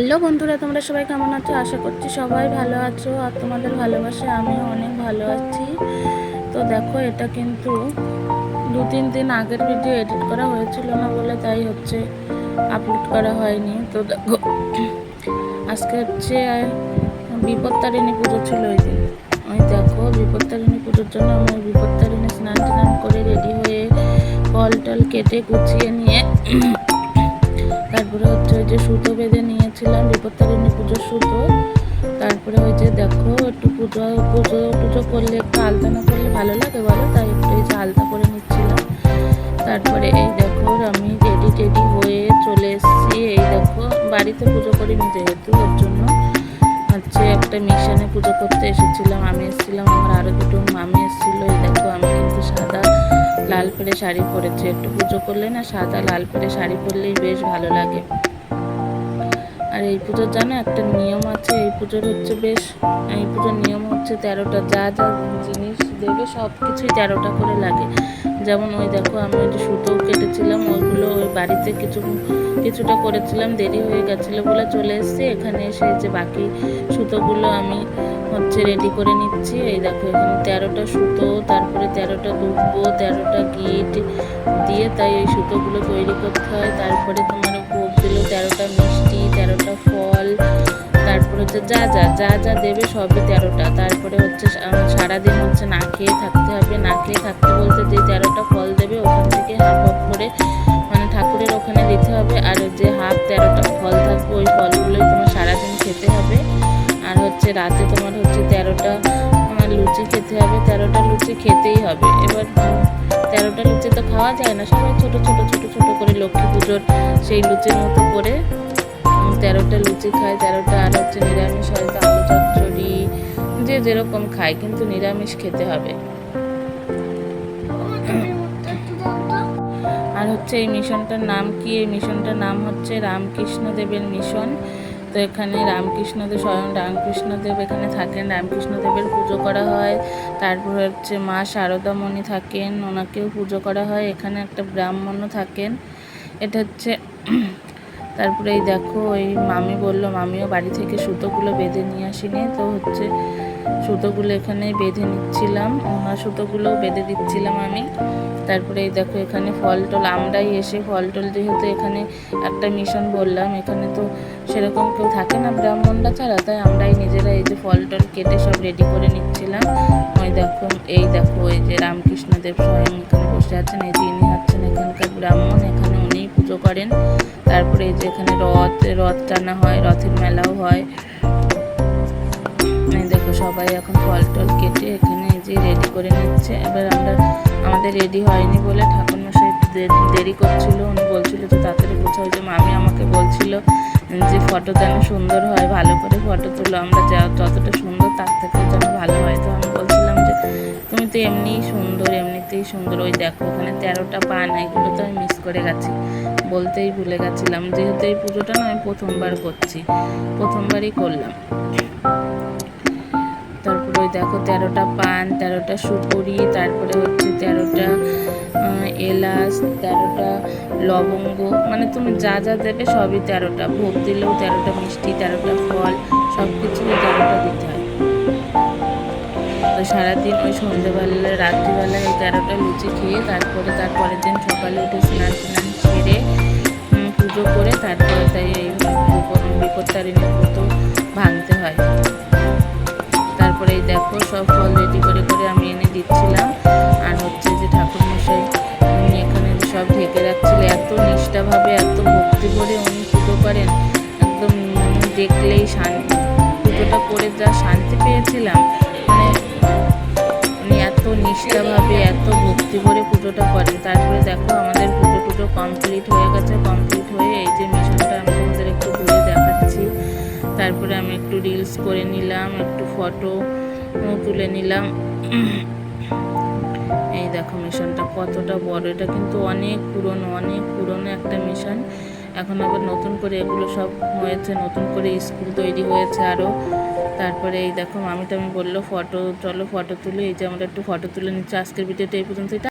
Hello বন্ধুরা, তোমরা সবাই কেমন আছো? আশা করছি সবাই ভালো আছো আর তোমাদের ভালোবাসে আমিও অনেক ভালো আছি। তো দেখো, এটা কিন্তু দু তিন দিন আগের ভিডিও এডিট করা হয়েছিল না বলে তাই হচ্ছে আপলোড করা হয়নি। তো দেখো, আজকে হচ্ছে বিপত্তারিণী পুজো ছিল ওই দিন। ওই দেখো, বিপত্তারিণী পুজোর জন্য আমি বিপত্তারিণী স্নান টান করে রেডি হয়ে ফল টল কেটে গুছিয়ে নিয়ে তারপরে হচ্ছে ওই যে সুতো বেঁধে নিয়েছিলাম পুজো পুজো টুজো করলে একটু আলতা না করলে ভালো লাগে বলো? তাই একটু এই যে আলতা করে নিচ্ছিলাম। তারপরে এই দেখো, আমি রেডি টেডি হয়ে চলে এসেছি। এই দেখো, বাড়িতে পুজো করিনি যেহেতু, ওর জন্য। হচ্ছে একটা মিশনে পুজো করতে এসেছিলাম, আমি এসেছিলাম, আমার আরও দুটো মামি এসেছিল। এই দেখো, আমি কিন্তু সাদা, লাল পেরে শাড়ি পরেছি। একটু পুজো করলে না, সাদা, লাল পেরে শাড়ি পরলেই বেশ ভালো লাগে। আর এই পুজোর জানো একটা নিয়ম আছে, এই পুজোর হচ্ছে বেশ, এই পুজোর নিয়ম হচ্ছে তেরোটা, যা যা জিনিস দেবে সব কিছুই তেরোটা করে লাগে। যেমন ওই দেখো, আমি ওই যে সুতো কেটেছিলাম, ওইগুলো ওই বাড়িতে কিছু, কিছুটা করেছিলাম, দেরি হয়ে গেছিল বলে চলে এসেছি। এখানে এসে যে বাকি সুতোগুলো আমি হচ্ছে রেডি করে নিচ্ছি। এই দেখো, এখানে তেরোটা সুতো, তারপরে তেরোটা দুব্বো, তেরোটা গিট দিয়ে তাই এই সুতোগুলো তৈরি করতে হয়। তারপরে তোমার দিল, তেরোটা মিষ্টি, তেরোটা ফল, তারপরে হচ্ছে যা যা যা যা দেবে সবই তেরোটা। তারপরে হচ্ছে সারাদিন হচ্ছে না খেয়ে থাকতে হবে। না খেয়ে থাকতে বলতে যে তেরোটা ফল দেবে, ওখান থেকে হাফ হাফ করে মানে ঠাকুরের ওখানে দিতে হবে। আর যে হাফ তেরোটা ফল থাকবে, ওই ফলগুলোই তোমার সারাদিন খেতে হবে। আর হচ্ছে রাতে তোমার হচ্ছে তেরোটা লুচি খেতে হবে, তেরোটা লুচি খেতেই হবে। এবার তেরোটা লুচি তো খাওয়া যায় না, সবাই ছোট ছোট ছোট ছোট করে লক্ষ্মী পুজোর সেই লুচির মতো করে তেরোটা লুচি খায়, তেরোটা আর হচ্ছে নিরামিষ হয়তো আলু চচ্চড়ি, যে যেরকম খায়, কিন্তু নিরামিষ খেতে হবে। আর হচ্ছে এই মিশনটার নাম কি? এই মিশনটার নাম হচ্ছে রামকৃষ্ণ দেবের মিশন। তো এখানে রামকৃষ্ণদেব, স্বয়ং রামকৃষ্ণদেব এখানে থাকেন। রামকৃষ্ণদেবের পুজো করা হয়। তারপর হচ্ছে মা শারদামণি থাকেন, ওনাকেও পুজো করা হয়। এখানে একটা ব্রাহ্মণও থাকেন। এটা হচ্ছে, তারপরে এই দেখো, ওই মামি বলল, মামিও বাড়ি থেকে সুতোগুলো বেঁধে নিয়ে আসিনি। তো হচ্ছে সুতোগুলো এখানে বেঁধে নিচ্ছিলাম সুতোগুলোও বেঁধে দিচ্ছিলাম আমি। তারপরে এই দেখো এখানে ফল টল, আমরাই এসে ফল টল যেহেতু এখানে একটা মিশন বললাম, এখানে তো সেরকম কেউ থাকে না ব্রাহ্মণরা ছাড়া, তাই আমরাই নিজেরা এই যে ফল টল কেটে সব রেডি করে নিচ্ছিলাম। ওই দেখো, এই দেখো, ওই যে রামকৃষ্ণদেব স্বয়ং এখানে বসে আছেন, এই ইনি হচ্ছেন এখানকার ব্রাহ্মণ, এখানে উনিই পুজো করেন। তারপরে এই যে এখানে রথ রথ টানা হয়, রথের মেলাও হয়। দেখো সবাই এখন ফল টল কেটে এখানে যে রেডি করে নিচ্ছে। এবার আমরা, আমাদের রেডি হয়নি বলে ঠাকুরমশাই দেরি করছিল। উনি বলছিল তো তাড়াতাড়ি গোছাও যে মামি আমাকে বলছিল যে ফটো যেন সুন্দর হয়, ভালো করে ফটো তুলো। আমরা যা, যতটা সুন্দর তার থেকেও যেন ভালো হয়। তো আমি বলছিলাম যে, তুমি তো এমনিই সুন্দর, এমনিতেই সুন্দর। ওই দেখো, ওখানে তেরোটা পান এগুলো তো আমি মিস করে গেছি। বলতেই ভুলে গেছিলাম। যেহেতু এই পুজোটা না আমি প্রথমবার করছি, প্রথমবারই করলাম। দেখো, তেরোটা পান, তেরোটা সুপুরি, তারপরে হচ্ছে তেরোটা এলাচ, তেরোটা লবঙ্গ। মানে তুমি যা যা দেবে সবই তেরোটা। ভোগ দিলেও তেরোটা মিষ্টি, তেরোটা ফল সব কিছুই তেরোটা দিতে হয়। তো সারাদিন ওই সন্ধ্যেবেলা রাত্রিবেলা এই তেরোটা লুচি খেয়ে তারপরে তারপরের দিন সকালে উঠে স্নান টান সেরে পুজো করে তারপরে তাই এই বিপত্তারিণীর শান্তি মানে উনি এত নিষ্ঠাভাবে, এত ভক্তি করে পুজোটা করেন। তারপরে দেখো আমাদের পুজো টুজো কমপ্লিট হয়ে গেছে। কমপ্লিট হয়ে এই যে মিশনটা আমি তোমাদের একটু ঘুরে দেখাচ্ছি। তারপরে আমি একটু রিলস করে নিলাম, একটু ফটো তুলে নিলাম। এই দেখো মিশনটা কতটা বড়। এটা কিন্তু অনেক পুরনো অনেক পুরনো একটা মিশন। এখন আবার নতুন করে এগুলো সব হয়েছে, নতুন করে স্কুল তৈরি হয়েছে আরও তারপরে এই দেখো আমি তো আমি বলল, ফটো, চলো ফটো তুলে। এই যে আমরা একটু ফটো তুলে নিচ্ছি। আজকের ভিডিওটা এই পর্যন্ত